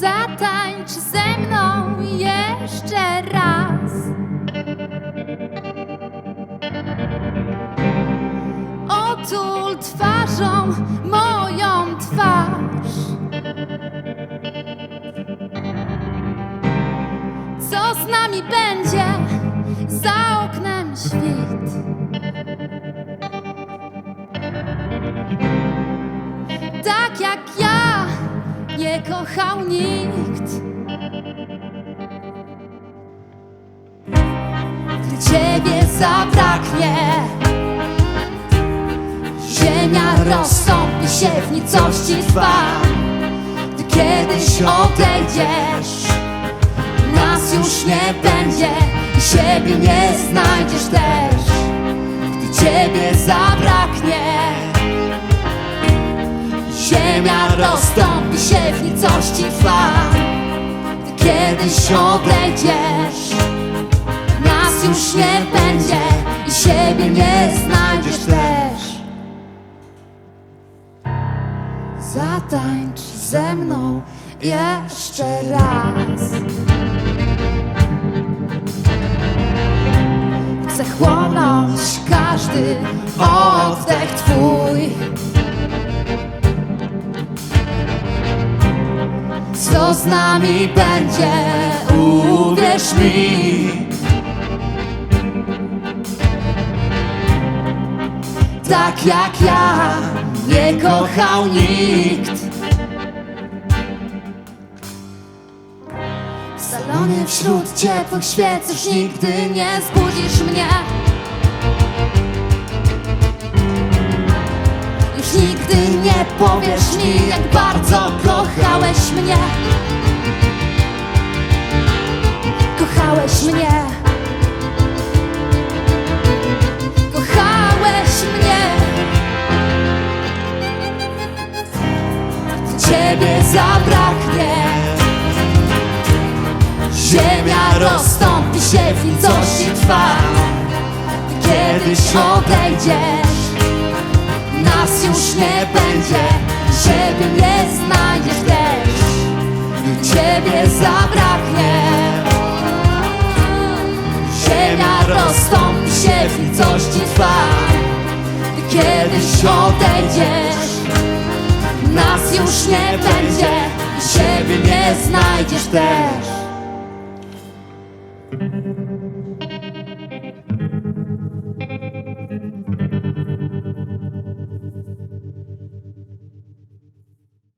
Zatańcz ze mną jeszcze raz. Otul twarzą moją twarz. Co z nami będzie za oknem świt? Tak jak ja nie kochał nikt. Gdy ciebie zabraknie, ziemia rozstąpi się w nicości twa. Gdy kiedyś odejdziesz, nas już nie będzie i siebie nie znajdziesz rozstąpi się w nicości twa. Gdy kiedyś odejdziesz, nas już nie będzie i siebie nie znajdziesz też. Zatańcz ze mną jeszcze raz. Chcę chłonąć każdy oddech Twój. Z nami będzie, uwierz mi. Tak jak ja nie kochał nikt. W salonie wśród ciepłych świec już nigdy nie zbudzisz mnie. Już nigdy nie powiesz mi, jak bardzo kochałeś mnie. Kochałeś mnie. Kochałeś mnie. Ciebie zabraknie. Ziemia rozstąpi się w nicości trwa. Kiedyś odejdziesz już nie będzie Ciebie nie znajdziesz też Ciebie zabraknie. Ziemia rozstąpi się w nicości Gdy kiedyś odejdziesz. Nas już nie będzie siebie nie znajdziesz też